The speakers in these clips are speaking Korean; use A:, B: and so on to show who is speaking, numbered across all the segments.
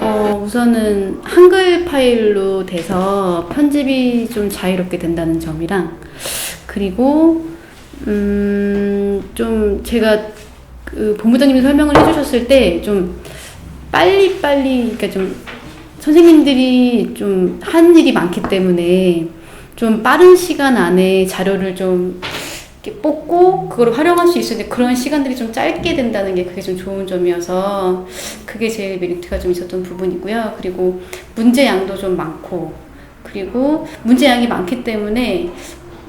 A: 어, 우선은 한글 파일로 돼서 편집이 좀 자유롭게 된다는 점이랑 그리고 음, 좀 제가 그 본부장님이 설명을 해주셨을 때 좀 빨리 빨리 그러니까 좀 선생님들이 좀 한 일이 많기 때문에 좀 빠른 시간 안에 자료를 좀 이렇게 뽑고 그걸 활용할 수 있었는데 그런 시간들이 좀 짧게 된다는 게 그게 좀 좋은 점이어서 그게 제일 메리트가 좀 있었던 부분이고요. 그리고 문제 양도 좀 많고 그리고 문제 양이 많기 때문에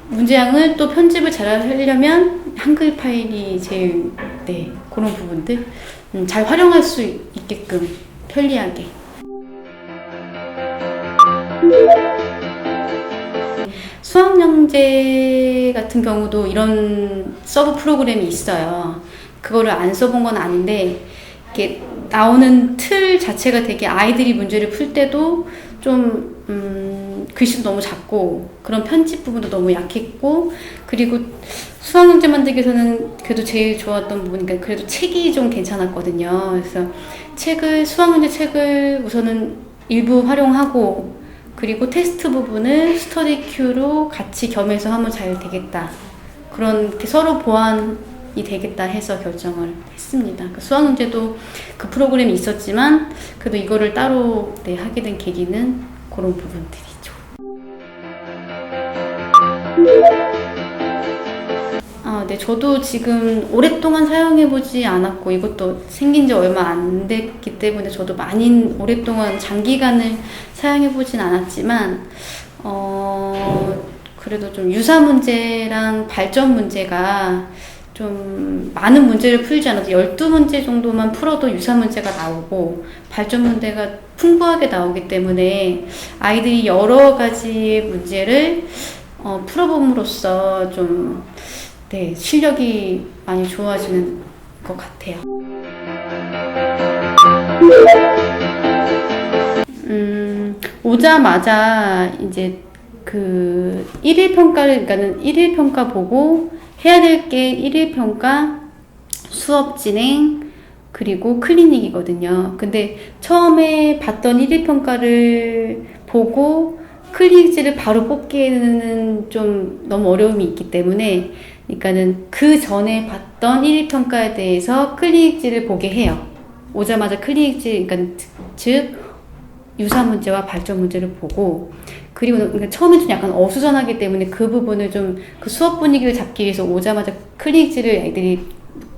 A: 문제 양을 또 편집을 잘 하려면 한글 파일이 제일 네 그런 부분들 음, 잘 활용할 수 있게끔 편리하게 수학영재 같은 경우도 이런 서브 프로그램이 있어요. 그거를 안 써본 건 아닌데, 이게 나오는 틀 자체가 되게 아이들이 문제를 풀 때도 좀, 음, 글씨도 너무 작고, 그런 편집 부분도 너무 약했고, 그리고 수학영재 만들기 위해서는 그래도 제일 좋았던 부분이, 그러니까 그래도 책이 좀 괜찮았거든요. 그래서 책을, 수학영재 책을 우선은 일부 활용하고, 그리고 테스트 부분을 스터디 큐로 같이 겸해서 하면 잘 되겠다. 그런 서로 보완이 되겠다 해서 결정을 했습니다. 그 수학 문제도 그 프로그램이 있었지만 그래도 이거를 따로 네, 하게 된 계기는 그런 부분들이죠. 아, 네, 저도 지금 오랫동안 사용해보지 않았고, 이것도 생긴 지 얼마 안 됐기 때문에 저도 많이 오랫동안 장기간을 사용해보진 않았지만, 어, 그래도 좀 유사 문제랑 발전 문제가 좀 많은 문제를 풀지 않아도 12문제 정도만 풀어도 유사 문제가 나오고, 발전 문제가 풍부하게 나오기 때문에 아이들이 여러 가지 문제를 어, 풀어봄으로써 좀 네, 실력이 많이 좋아지는 것 같아요. 음, 오자마자 이제 그 1일 평가를, 그러니까는 1일 평가 보고 해야 될 게 1일 평가, 수업 진행, 그리고 클리닉이거든요. 근데 처음에 봤던 1일 평가를 보고 클리닉지를 바로 뽑기에는 좀 너무 어려움이 있기 때문에 그러니까는 그 전에 봤던 1일 평가에 대해서 클리닉지를 보게 해요. 오자마자 클리닉지, 그러니까 즉 유사 문제와 발전 문제를 보고 그리고 그러니까 처음에 좀 약간 어수선하기 때문에 그 부분을 좀 그 수업 분위기를 잡기 위해서 오자마자 클리닉지를 애들이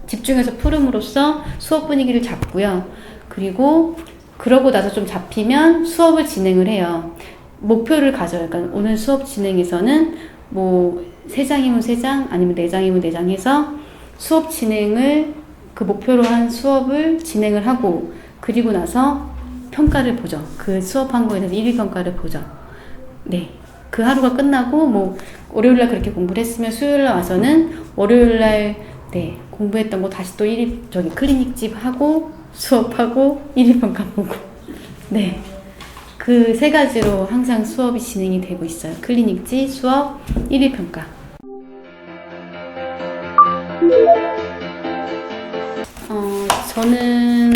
A: 집중해서 풀음으로써 수업 분위기를 잡고요. 그리고 그러고 나서 좀 잡히면 수업을 진행을 해요. 목표를 가져요. 그러니까 오늘 수업 진행에서는 뭐세 장이면 세 장, 아니면 네 장이면 네장 해서 수업 진행을 그 목표로 한 수업을 진행을 하고 그리고 나서 평가를 보죠. 그 수업한 거에 대해서 1위 평가를 보죠. 네. 그 하루가 끝나고 뭐 월요일 날 그렇게 공부를 했으면 수요일 날 와서는 월요일 날 네, 공부했던 거 다시 또 1위 저기 클리닉 집 하고 수업하고 1위 평가 보고 네. 그 세 가지로 항상 수업이 진행이 되고 있어요. 클리닉지, 수업, 1위 평가. 어, 저는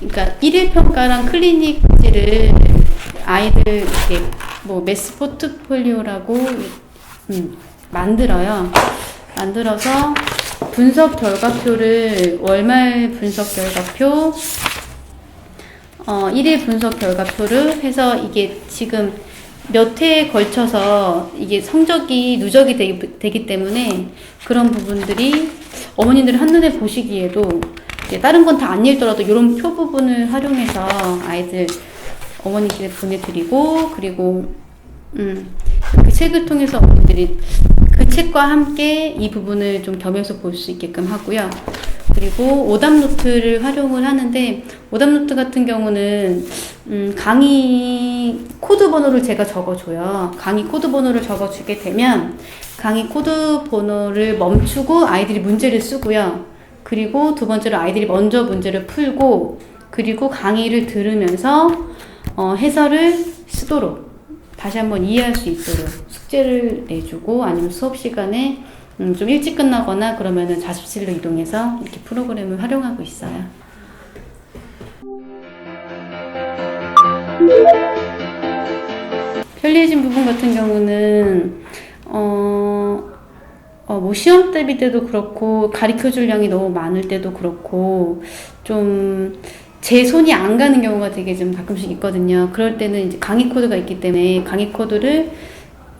A: 그러니까 1일 평가랑 클리닉지를 아이들 이렇게 뭐 메스 포트폴리오라고 음, 만들어요. 만들어서 분석 결과표를 월말 분석 결과표 어, 1일 분석 결과표를 해서 이게 지금 몇 회에 걸쳐서 이게 성적이 누적이 되기, 되기 때문에 그런 부분들이 어머님들 한눈에 보시기에도 다른 건 다 안 읽더라도 이런 표 부분을 활용해서 아이들 어머니께 보내드리고 그리고 음, 그 책을 통해서 어머니들이 그 책과 함께 이 부분을 좀 겸해서 볼 수 있게끔 하고요. 그리고 오답 노트를 활용을 하는데 오답 노트 같은 경우는 음, 강의 코드 번호를 제가 적어줘요. 강의 코드 번호를 적어주게 되면 강의 코드 번호를 멈추고 아이들이 문제를 쓰고요. 그리고 두 번째로 아이들이 먼저 문제를 풀고 그리고 강의를 들으면서 어, 해설을 쓰도록 다시 한번 이해할 수 있도록 숙제 숙제를 내주고 아니면 수업 시간에 음, 좀 일찍 끝나거나 그러면은 자습실로 이동해서 이렇게 프로그램을 활용하고 있어요. 편리해진 부분 같은 경우는 어, 어, 뭐 시험 대비 때도 그렇고 가르쳐 줄 양이 너무 많을 때도 그렇고 좀 제 손이 안 가는 경우가 되게 좀 가끔씩 있거든요. 그럴 때는 이제 강의 코드가 있기 때문에 강의 코드를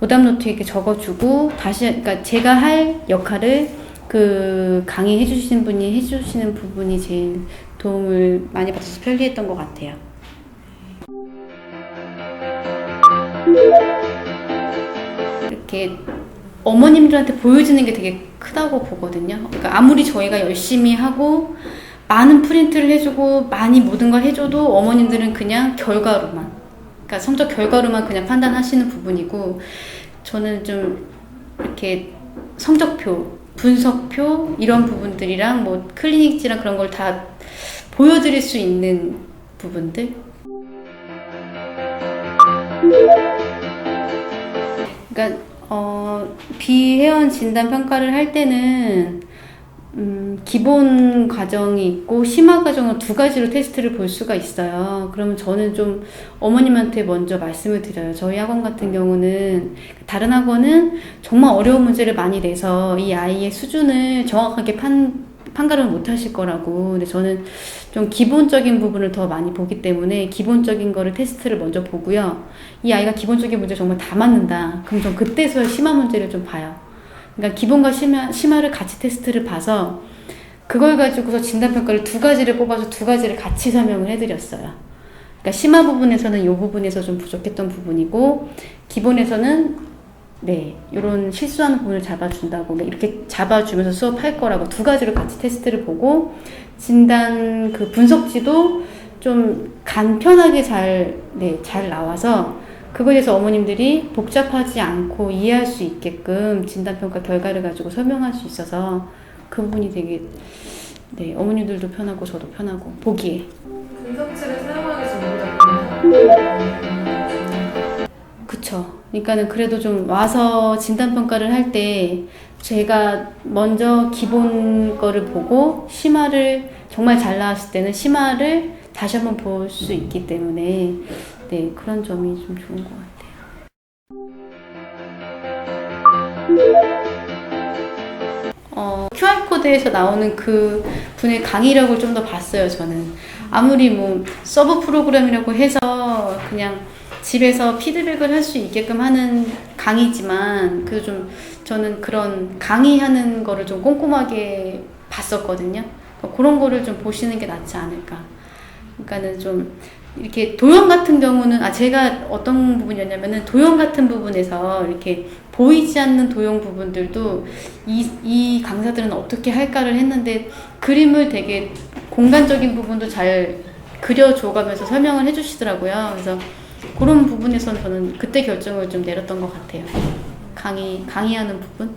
A: 오답 노트에 적어주고 다시 그러니까 제가 할 역할을 그 강의해 주시는 분이 해 주시는 부분이 제일 도움을 많이 받아서 편리했던 것 같아요. 이렇게 어머님들한테 보여주는 게 되게 크다고 보거든요. 그러니까 아무리 저희가 열심히 하고 많은 프린트를 해주고 많이 모든 걸 해줘도 어머님들은 그냥 결과로만, 그러니까 성적 결과로만 그냥 판단하시는 부분이고 저는 좀 이렇게 성적표, 분석표 이런 부분들이랑 뭐 클리닉지랑 그런 걸 다 보여드릴 수 있는 부분들. 그러니까 어, 비회원 진단 평가를 할 때는 음, 기본 과정이 있고 심화 과정은 두 가지로 테스트를 볼 수가 있어요. 그러면 저는 좀 어머님한테 먼저 말씀을 드려요. 저희 학원 같은 경우는 다른 학원은 정말 어려운 문제를 많이 내서 이 아이의 수준을 정확하게 판 판가름을 못 하실 거라고. 근데 저는 좀 기본적인 부분을 더 많이 보기 때문에 기본적인 거를 테스트를 먼저 보고요. 이 아이가 기본적인 문제 정말 다 맞는다. 그럼 전 그때서야 심화 문제를 좀 봐요. 그러니까 기본과 심화, 심화를 같이 테스트를 봐서 그걸 가지고서 진단평가를 두 가지를 뽑아서 두 가지를 같이 설명을 해드렸어요. 그러니까 심화 부분에서는 이 부분에서 좀 부족했던 부분이고 기본에서는 네 이런 실수하는 부분을 잡아준다고 네, 이렇게 잡아주면서 수업할 거라고 두 가지를 같이 테스트를 보고 진단 그 분석지도 좀 간편하게 잘, 네, 잘 나와서 그거에 대해서 어머님들이 복잡하지 않고 이해할 수 있게끔 진단평가 결과를 가지고 설명할 수 있어서 그 부분이 되게 네, 어머님들도 편하고 저도 편하고 보기에
B: 분석치를 사용하기 전보다
A: 그쵸. 그러니까는 그래도 좀 와서 진단평가를 할 때 제가 먼저 기본 거를 보고 심화를 정말 잘 나왔을 때는 심화를 다시 한번 볼 수 있기 때문에 네, 그런 점이 좀 좋은 것 같아요. 어, QR코드에서 나오는 그 분의 강의력을 좀 더 봤어요, 저는. 아무리 뭐 서브 프로그램이라고 해서 그냥 집에서 피드백을 할 수 있게끔 하는 강의지만 그 좀 저는 그런 강의하는 거를 좀 꼼꼼하게 봤었거든요. 그러니까 그런 거를 좀 보시는 게 낫지 않을까. 그러니까는 좀 이렇게 도형 같은 경우는 아 제가 어떤 부분이었냐면은 도형 같은 부분에서 이렇게 보이지 않는 도형 부분들도 이, 이 강사들은 어떻게 할까를 했는데 그림을 되게 공간적인 부분도 잘 그려줘가면서 설명을 해주시더라고요. 그래서 그런 부분에서는 저는 그때 결정을 좀 내렸던 것 같아요. 강의 강의하는 부분.